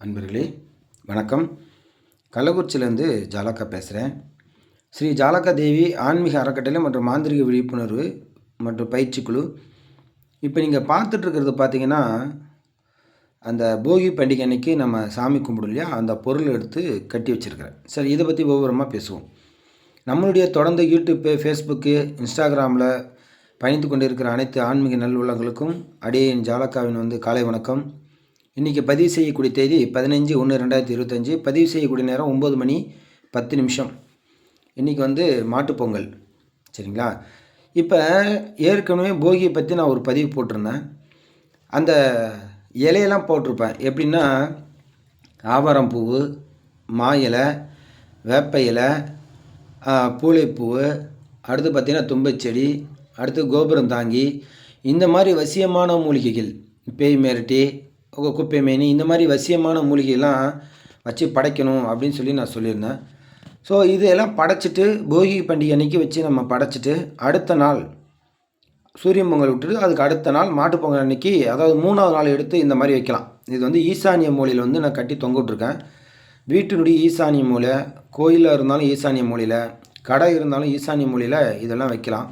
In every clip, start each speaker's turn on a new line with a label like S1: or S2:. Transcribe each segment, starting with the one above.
S1: அன்பர்களே வணக்கம். கள்ளக்குறிச்சியிலேருந்து ஜாலக்கா பேசுகிறேன் ஸ்ரீ ஜாலக்கா தேவி ஆன்மீக அறக்கட்டளை மற்றும் மாந்திரிக விழிப்புணர்வு மற்றும் பயிற்சிக்குழு இப்போ நீங்கள் பார்த்துட்ருக்கிறது பார்த்தீங்கன்னா அந்த போகி பண்டிகை அன்னைக்கு நம்ம சாமி கும்பிடும் இல்லையா? அந்த பொருள் எடுத்து கட்டி வச்சுருக்கிறேன். சரி இதை பற்றி விவரமாக பேசுவோம். நம்மளுடைய தொடர்ந்து யூடியூப்பு ஃபேஸ்புக்கு இன்ஸ்டாகிராமில் பயணித்து கொண்டு இருக்கிற அனைத்து ஆன்மீக நல்லுள்ளங்களுக்கும் அடியேன் ஜாலக்காவின் வந்து காலை வணக்கம். இன்றைக்கி பதிவு செய்யக்கூடிய தேதி பதினஞ்சு ஒன்று ரெண்டாயிரத்தி இருபத்தஞ்சி. பதிவு செய்யக்கூடிய நேரம் ஒம்பது மணி பத்து நிமிஷம். இன்றைக்கி வந்து மாட்டுப்பொங்கல் சரிங்களா? இப்போ ஏற்கனவே போகியை பற்றி நான் ஒரு பதிவு போட்டிருந்தேன். அந்த இலையெல்லாம் போட்டிருப்பேன். எப்படின்னா ஆவாரம் பூ மா இலை வேப்ப இலை பூளைப்பூ அடுத்து பார்த்திங்கன்னா தும்பைச்செடி அடுத்து கோபுரம் தாங்கி இந்த மாதிரி வசியமான மூலிகைகள் பேய் மிரட்டி குப்பை மேனி இந்த மாதிரி வசியமான மூலிகைலாம் வச்சு படைக்கணும் அப்படின்னு சொல்லி நான் சொல்லியிருந்தேன். ஸோ இதையெல்லாம் படைச்சிட்டு போகி பண்டிகை அன்றைக்கி வச்சு நம்ம படைச்சிட்டு அடுத்த நாள் சூரியன் பொங்கல் விட்டுட்டு அதுக்கு அடுத்த நாள் மாட்டுப்பொங்கல் அன்றைக்கி அதாவது மூணாவது நாள் எடுத்து இந்த மாதிரி வைக்கலாம். இது வந்து ஈசானிய மூலையில் வந்து நான் கட்டி தொங்கிட்டுருக்கேன் வீட்டினுடைய ஈசானிய மூலை கோயிலாக இருந்தாலும் ஈசானிய மூலையில் கடை இருந்தாலும் ஈசானிய மூலையில் இதெல்லாம் வைக்கலாம்.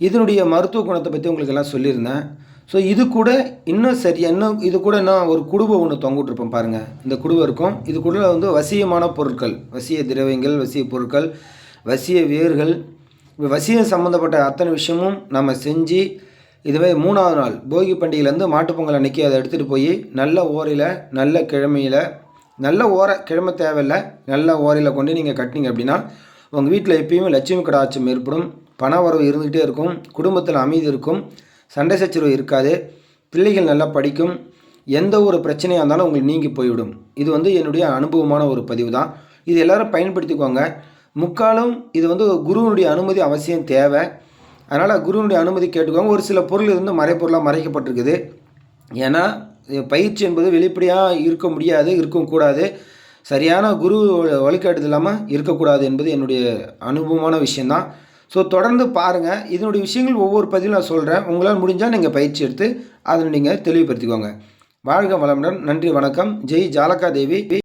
S1: இதனுடைய மருத்துவ குணத்தை பற்றி உங்களுக்கு எல்லாம் சொல்லியிருந்தேன். ஸோ இது கூட இன்னும் சரியாக இன்னும் இது கூட நான் ஒரு குடுவை ஒன்று தொங்கிட்டுருப்போம் பாருங்கள் இந்த குடுவை இருக்கும். இது கூட வந்து வசியமான பொருட்கள். வசிய திரவியங்கள் வசிய பொருட்கள் வசிய வேர்கள். வசியம் சம்மந்தப்பட்ட அத்தனை விஷயமும் நம்ம செஞ்சு இதுவே மூணாவது நாள் போகி பண்டிகையிலேருந்து மாட்டுப்பொங்கல் அன்றைக்கி அதை எடுத்துகிட்டு போய் நல்ல ஓரையில் நல்ல கிழமையில் நல்ல ஓர கிழமை தேவையில்லை நல்ல ஓரையில் கொண்டு நீங்கள் கட்டினீங்க அப்படின்னா உங்கள் வீட்டில் எப்பயுமே லட்சுமி கடாட்சம் ஏற்படும். பண வரவு இருந்துகிட்டே இருக்கும். குடும்பத்தில் அமைதி இருக்கும். சண்டை சச்சரவு இருக்காது. பிள்ளைகள் நல்லா படிக்கும். எந்த ஒரு பிரச்சனையாக இருந்தாலும் உங்களுக்கு நீங்கி போய்விடும். இது வந்து என்னுடைய அனுபவமான ஒரு பதிவு தான் இது எல்லோரும் பயன்படுத்திக்கோங்க. முக்காலும் இது வந்து குருவனுடைய அனுமதி அவசியம் தேவை. அதனால் குருவனுடைய அனுமதி கேட்டுக்கோங்க. ஒரு சில பொருள் இருந்து மறைப்பொருளாக மறைக்கப்பட்டிருக்குது. ஏன்னா பயிற்சி என்பது வெளிப்படையாக இருக்க முடியாது இருக்கக்கூடாது சரியான குரு வழிகாட்டுது இல்லாமல் இருக்கக்கூடாது என்பது என்னுடைய அனுபவமான விஷயந்தான் ஸோ தொடர்ந்து பாருங்கள் இதனுடைய விஷயங்கள் ஒவ்வொரு பதிலும் நான் சொல்கிறேன் உங்களால் முடிஞ்சால் நீங்கள் பயிற்சி எடுத்து அதை நீங்கள் தெளிவுபடுத்திக்கோங்க. வாழ்க வளமுடன். நன்றி வணக்கம். ஜெய் ஜாலகா தேவி